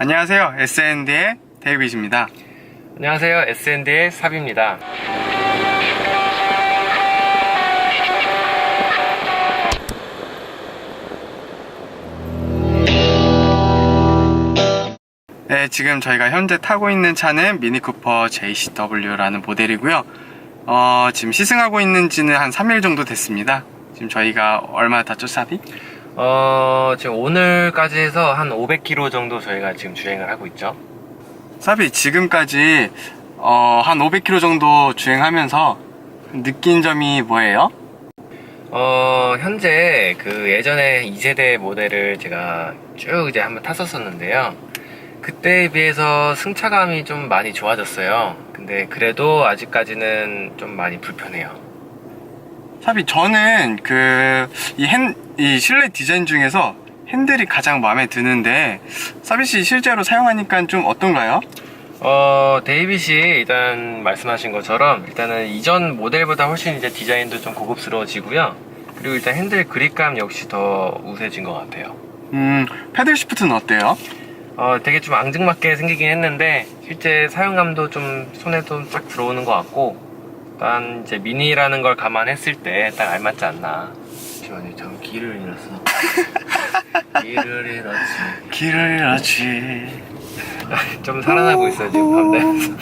안녕하세요. SND의 데이빗입니다. 안녕하세요. SND의 삽입니다. 네, 지금 저희가 현재 타고 있는 차는 미니쿠퍼 JCW라는 모델이고요. 어, 지금 시승하고 있는 지는 한 3일 정도 됐습니다. 지금 저희가 얼마 탔죠, 샵이? 어, 지금 오늘까지 해서 한 500km 정도 저희가 지금 주행을 하고 있죠. 샵이 지금까지 어, 한 500km 정도 주행하면서 느낀 점이 뭐예요? 어, 현재 그 예전에 2세대 모델을 제가 쭉 이제 한번 탔었었는데요. 그때에 비해서 승차감이 좀 많이 좋아졌어요. 근데 그래도 아직까지는 좀 많이 불편해요. 샵이 저는 그, 이 핸, 이 실내 디자인 중에서 핸들이 가장 마음에 드는데, 사비 씨 실제로 사용하니까 좀 어떤가요? 어, 데이빗이 일단 말씀하신 것처럼 일단은 이전 모델보다 훨씬 이제 디자인도 좀 고급스러워지고요. 그리고 일단 핸들 그립감 역시 더 우세해진 것 같아요. 음, 패들 시프트는 어때요? 어, 되게 좀 앙증맞게 생기긴 했는데 실제 사용감도 좀 손에 좀 딱 들어오는 것 같고 일단 이제 미니라는 걸 감안했을 때 딱 알맞지 않나. 잠시만요, 참 길을 잃었어. 길을 잃었지. 길을 잃었지. 좀 살아나고 있어요 지금 밤새.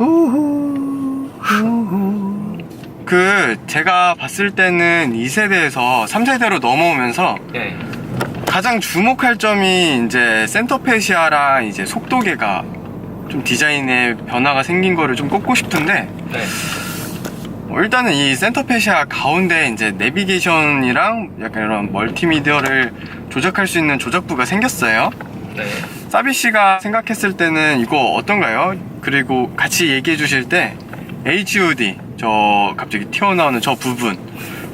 그, 제가 봤을 때는 2세대에서 3세대로 넘어오면서 네. 가장 주목할 점이 이제 센터페시아랑 이제 속도계가 좀 디자인에 변화가 생긴 거를 좀 꼽고 싶은데 네. 어, 일단은 이 센터페시아 가운데 이제 내비게이션이랑 약간 이런 멀티미디어를 조작할 수 있는 조작부가 생겼어요. 네. 사비 씨가 생각했을 때는 이거 어떤가요? 그리고 같이 얘기해 주실 때 HUD 저 갑자기 튀어나오는 저 부분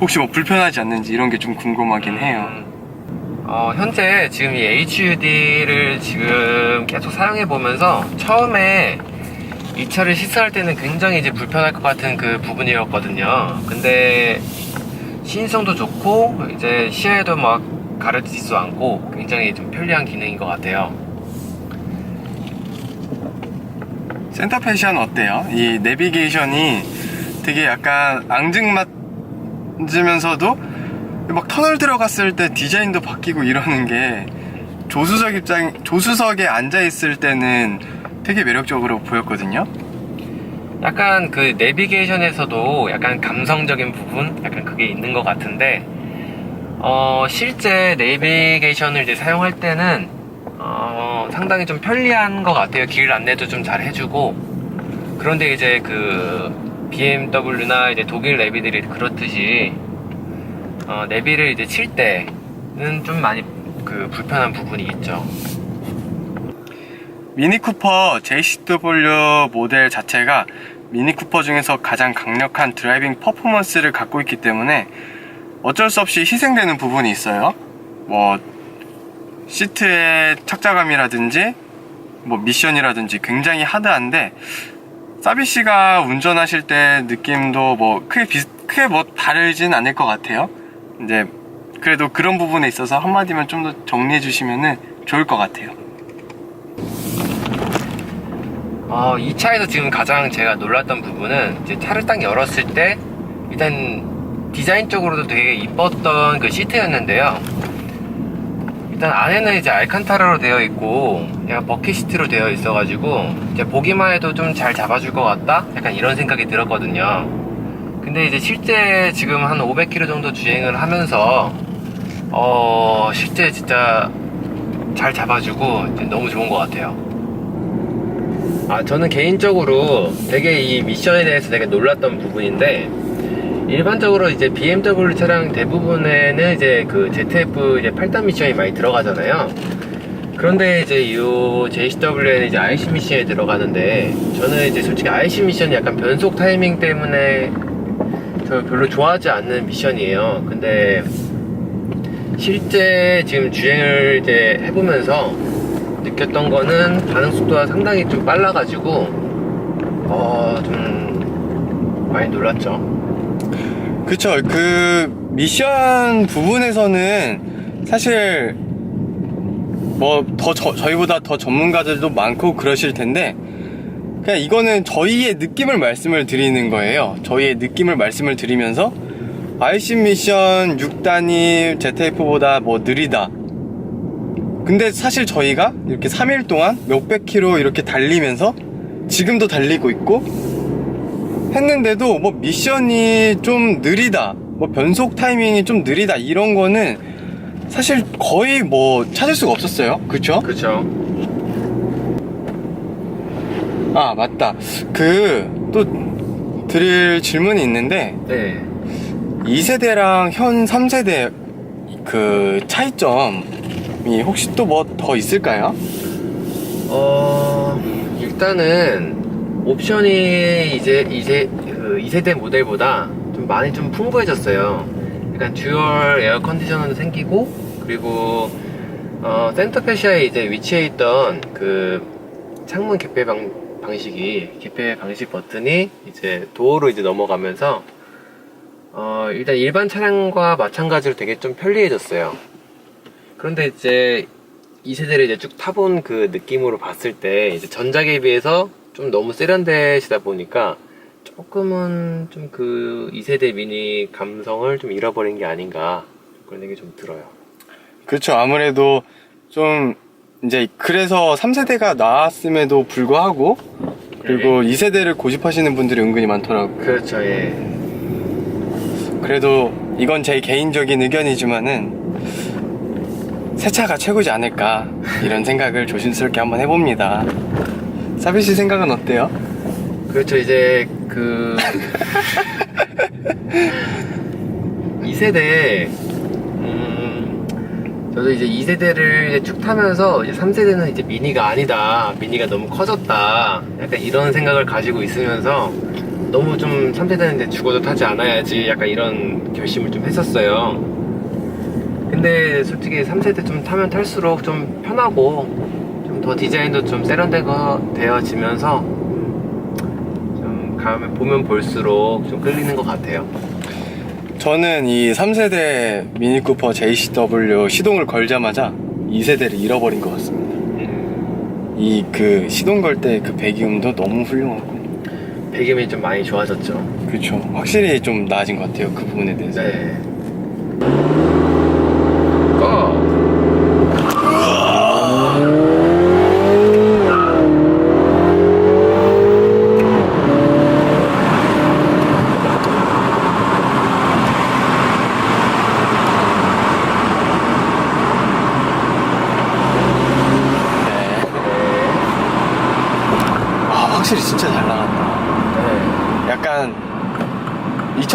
혹시 뭐 불편하지 않는지 이런 게 좀 궁금하긴 해요. 음, 어, 현재 지금 이 HUD를 지금 계속 사용해 보면서 처음에 이 차를 시승할 때는 굉장히 이제 불편할 것 같은 그 부분이었거든요. 근데 신성도 좋고 이제 시야에도 막 가려지지도 않고 굉장히 좀 편리한 기능인 것 같아요. 센터페시아는 어때요? 이 내비게이션이 되게 약간 앙증맞으면서도 막 터널 들어갔을 때 디자인도 바뀌고 이러는 게 조수석 입장 조수석에 앉아 있을 때는 되게 매력적으로 보였거든요. 약간 그 내비게이션에서도 약간 감성적인 부분? 약간 그게 있는 것 같은데 어 실제 내비게이션을 이제 사용할 때는 어 상당히 좀 편리한 것 같아요. 길 안내도 좀 잘 해주고. 그런데 이제 그 BMW나 이제 독일 내비들이 그렇듯이 어 내비를 이제 칠 때는 좀 많이 그 불편한 부분이 있죠 미니쿠퍼 JCW 모델 자체가 미니쿠퍼 중에서 가장 강력한 드라이빙 퍼포먼스를 갖고 있기 때문에 어쩔 수 없이 희생되는 부분이 있어요. 뭐 시트의 착자감이라든지 뭐 미션이라든지 굉장히 하드한데 사비 씨가 운전하실 때 느낌도 뭐 크게 비 크게 뭐 다르진 않을 것 같아요. 이제 그래도 그런 부분에 있어서 한마디만 좀 더 정리해 주시면은 좋을 것 같아요. 어, 이 차에서 지금 가장 제가 놀랐던 부분은 이제 차를 딱 열었을 때 일단 디자인적으로도 되게 이뻤던 그 시트였는데요. 일단 안에는 이제 알칸타라로 되어 있고 약간 버킷 시트로 되어 있어가지고 이제 보기만 해도 좀 잘 잡아줄 것 같다? 약간 이런 생각이 들었거든요. 근데 이제 실제 지금 한 500km 정도 주행을 하면서 어 실제 진짜 잘 잡아주고 너무 좋은 것 같아요. 아, 저는 개인적으로 되게 이 미션에 대해서 되게 놀랐던 부분인데, 일반적으로 이제 BMW 차량 대부분에는 이제 그 ZF 이제 8단 미션이 많이 들어가잖아요. 그런데 이제 이 JCW에는 이제 IC 미션이 들어가는데, 저는 이제 솔직히 IC 미션이 약간 변속 타이밍 때문에 저 별로 좋아하지 않는 미션이에요. 근데 실제 지금 주행을 이제 해보면서 느꼈던 거는 반응 속도가 상당히 좀 빨라가지고 어 좀 많이 놀랐죠. 그쵸. 그 미션 부분에서는 사실 뭐 더 저희보다 더 전문가들도 많고 그러실 텐데 그냥 이거는 저희의 느낌을 말씀을 드리는 거예요. 저희의 느낌을 말씀을 드리면서 RC 미션 6단이 ZF4보다 뭐 느리다. 근데 사실 저희가 이렇게 3일 동안 몇백 킬로 이렇게 달리면서 지금도 달리고 있고 했는데도 뭐 미션이 좀 느리다. 뭐 변속 타이밍이 좀 느리다. 이런 거는 사실 거의 뭐 찾을 수가 없었어요. 그쵸? 그렇죠. 아, 맞다. 그, 또 드릴 질문이 있는데, 네. 2세대랑 현 3세대 그 차이점이 혹시 또 뭐 더 있을까요? 어, 일단은 옵션이 이제 이제 그 2세대 모델보다 좀 많이 좀 풍부해졌어요. 약간 듀얼 에어 컨디셔너도 생기고 그리고 어, 센터 페시아에 이제 위치해 있던 그 창문 개폐 방, 방식이 개폐 방식 버튼이 이제 도어로 이제 넘어가면서 어, 일단 일반 차량과 마찬가지로 되게 좀 편리해졌어요. 그런데 이제 2세대를 이제 쭉 타본 그 느낌으로 봤을 때 이제 전작에 비해서 좀 너무 세련되시다 보니까 조금은 좀 그 2세대 미니 감성을 좀 잃어버린 게 아닌가 그런 생각이 좀 들어요. 그렇죠. 아무래도 좀 이제 그래서 3세대가 나왔음에도 불구하고 그리고 2세대를 고집하시는 분들이 은근히 많더라고요. 그렇죠, 예. 그래도 이건 제 개인적인 의견이지만은 새 차가 최고지 않을까 이런 생각을 조심스럽게 한번 해봅니다. 사비 씨 생각은 어때요? 그렇죠, 이제 그 2세대 음 저도 이제 2세대를 이제 쭉 타면서 이제 3세대는 이제 미니가 아니다. 미니가 너무 커졌다. 약간 이런 생각을 가지고 있으면서 너무 좀 3세대는 이제 죽어도 타지 않아야지 약간 이런 결심을 좀 했었어요. 근데 솔직히 3세대 좀 타면 탈수록 좀 편하고 좀 더 디자인도 좀 세련되어지면서 좀 가면 보면 볼수록 좀 끌리는 것 같아요. 저는 이 3세대 미니쿠퍼 JCW 시동을 걸자마자 2세대를 잃어버린 것 같습니다. 이 그 시동 걸 때 그 배기음도 너무 훌륭하고 배기음이 좀 많이 좋아졌죠. 그렇죠. 확실히 좀 나아진 것 같아요. 그 부분에 대해서. 네. 고! 네. 아 확실히 진짜 잘 나간다. 네. 약간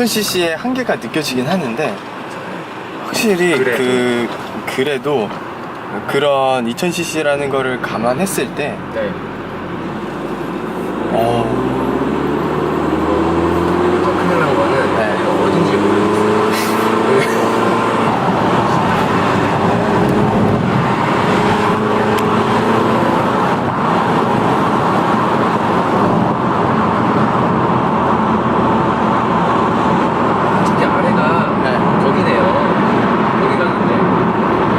2000cc의 한계가 느껴지긴 하는데 확실히 그래도. 그 그래도 그런 2000cc라는 거를 감안했을 때 네. 어, 그리고 또 큰일 난 거는 네. 이거 어딘지 모르겠어요. 특히 아래가 네. 거기네요. 거기 가는데.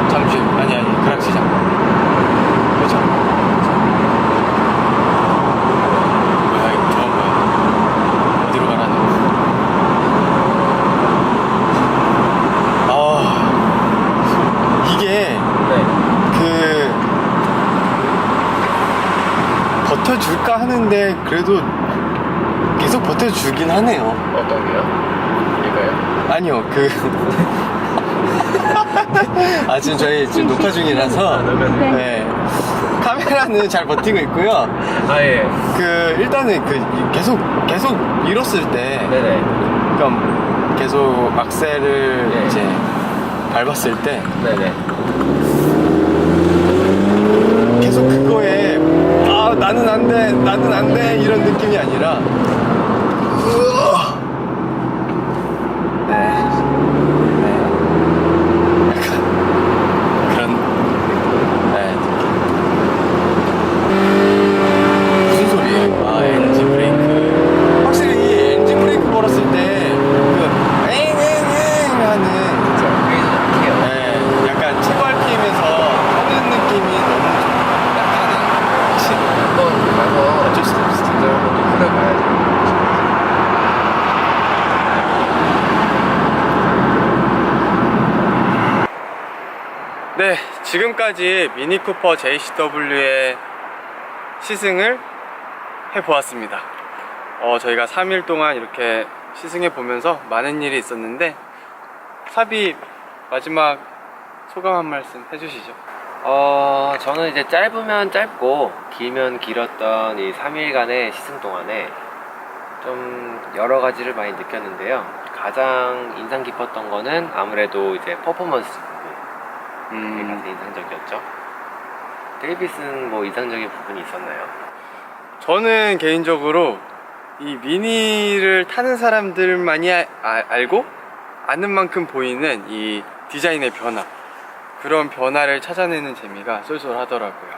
잠시 아니 아니 그락시장 그렇죠 뭐야 이거 저건 뭐야 어디로 가라는 아 이게 네. 그 버텨줄까 하는데 그래도 계속 버텨주긴 하네요 어떤 게요? 이거요? 아니요 그 아, 지금 저희 지금 녹화 중이라서 아. 네 카메라는 잘 버티고 있고요 아, 예. 그 일단은 그 계속 계속 밀었을 때 네네. 그러니까 계속 악셀을 네. 이제 밟았을 때 네네. 계속 그거에 아 나는 안 돼 나는 안 돼 이런 느낌이 아니라 으아! 네. 네. 약간 그런 네. 무슨 소리예요? 아 엔진 브레이크 확실히 이 엔진 브레이크 걸었을 때그 앵앵앵 하는 그래서 약해요. 네, 약간 최고 RPM 지금까지 미니 쿠퍼 JCW의 시승을 해보았습니다. 어, 저희가 3일 동안 이렇게 시승해 보면서 많은 일이 있었는데 사비 마지막 소감 한 말씀 해주시죠. 어, 저는 이제 짧으면 짧고 길면 길었던 이 3일간의 시승 동안에 좀 여러 가지를 많이 느꼈는데요. 가장 인상 깊었던 거는 아무래도 이제 퍼포먼스 부분이 음, 가장 인상적이었죠. 데이비스는 뭐 인상적인 부분이 있었나요? 저는 개인적으로 이 미니를 타는 사람들만이 아- 아- 알고 아는 만큼 보이는 이 디자인의 변화 그런 변화를 찾아내는 재미가 쏠쏠하더라고요.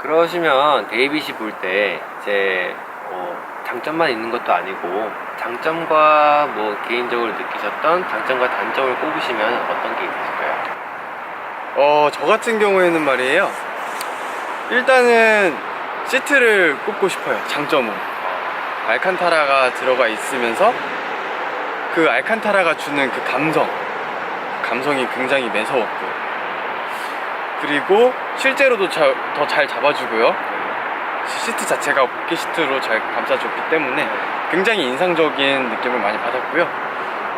그러시면 데이빗이 볼 때 이제 뭐 장점만 있는 것도 아니고 장점과 뭐 개인적으로 느끼셨던 장점과 단점을 꼽으시면 어떤 게 있으실까요? 어, 저 같은 경우에는 말이에요. 일단은 시트를 꼽고 싶어요. 장점으로. 알칸타라가 들어가 있으면서 그 알칸타라가 주는 그 감성. 감성이 굉장히 매서웠고요. 그리고 실제로도 더 잘 잡아주고요. 시트 자체가 복귀 시트로 잘 감싸줬기 때문에 굉장히 인상적인 느낌을 많이 받았고요.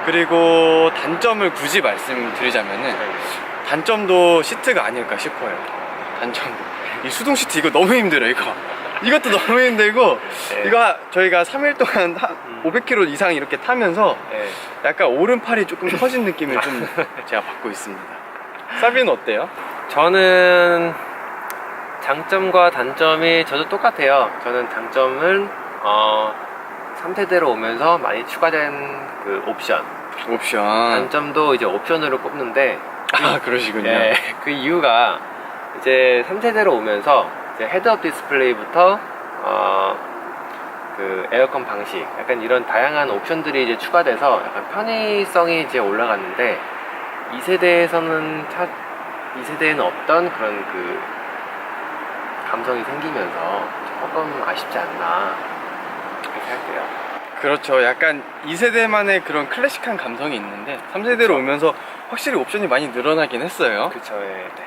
그리고 단점을 굳이 말씀드리자면은 단점도 시트가 아닐까 싶어요. 단점. 이 수동 시트 이거 너무 힘들어 이거. 이것도 너무 힘들고 네. 이거 저희가 3일 동안 하- 음. 500km 이상 이렇게 타면서 네. 약간 오른팔이 조금 커진 느낌을 좀 제가 받고 있습니다. 사비는 어때요? 저는 장점과 단점이 저도 똑같아요. 저는 장점은 어 3세대로 오면서 많이 추가된 그 옵션. 옵션. 단점도 이제 옵션으로 꼽는데 아 그러시군요. 예, 그 이유가 이제 3세대로 오면서 이제 헤드업 디스플레이부터 어, 그 에어컨 방식 약간 이런 다양한 옵션들이 이제 추가돼서 약간 편의성이 이제 올라갔는데 2세대에서는 차, 2세대에는 없던 그런 그 감성이 생기면서 조금 아쉽지 않나 그렇게 생각돼요. 그렇죠. 약간 2세대만의 그런 클래식한 감성이 있는데 3세대로 오면서 확실히 옵션이 많이 늘어나긴 했어요. 그쵸, 예. 네.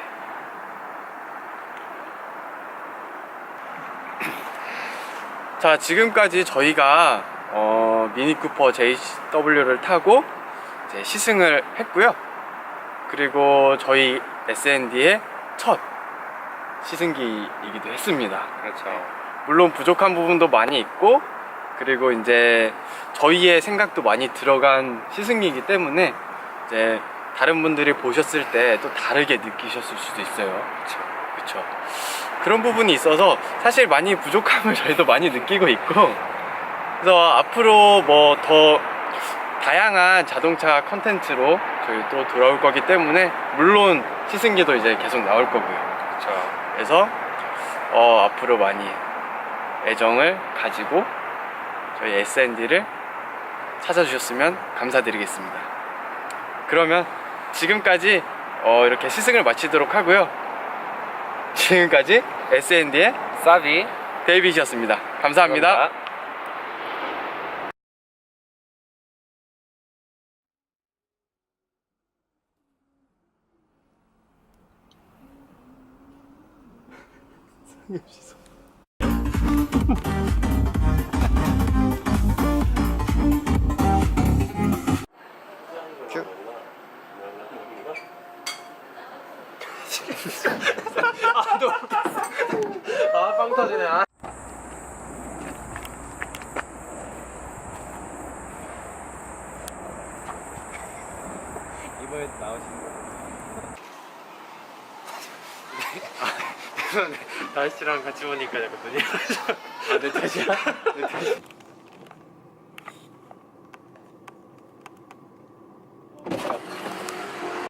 자, 지금까지 저희가 어, 미니 쿠퍼 JW를 타고 이제 시승을 했고요. 그리고 저희 SND의 첫 시승기이기도 했습니다. 그렇죠. 물론 부족한 부분도 많이 있고 그리고 이제 저희의 생각도 많이 들어간 시승기이기 때문에 이제 다른 분들이 보셨을 때 또 다르게 느끼셨을 수도 있어요. 그렇죠. 그렇죠. 그런 부분이 있어서 사실 많이 부족함을 저희도 많이 느끼고 있고 그래서 앞으로 뭐 더 다양한 자동차 컨텐츠로 저희 또 돌아올 거기 때문에 물론 시승기도 이제 계속 나올 거고요. 그래서 어, 앞으로 많이 애정을 가지고 저희 SND를 찾아주셨으면 감사드리겠습니다. 그러면 지금까지 어, 이렇게 시승을 마치도록 하고요. 지금까지 SND의 사비. 데이빗이었습니다. 감사합니다. 아, 빵 터지네. 아. 이번에 나오신 거. 날씨랑 같이 오니까 약간 눈이 아, 내 탓이야? 내 탓이야?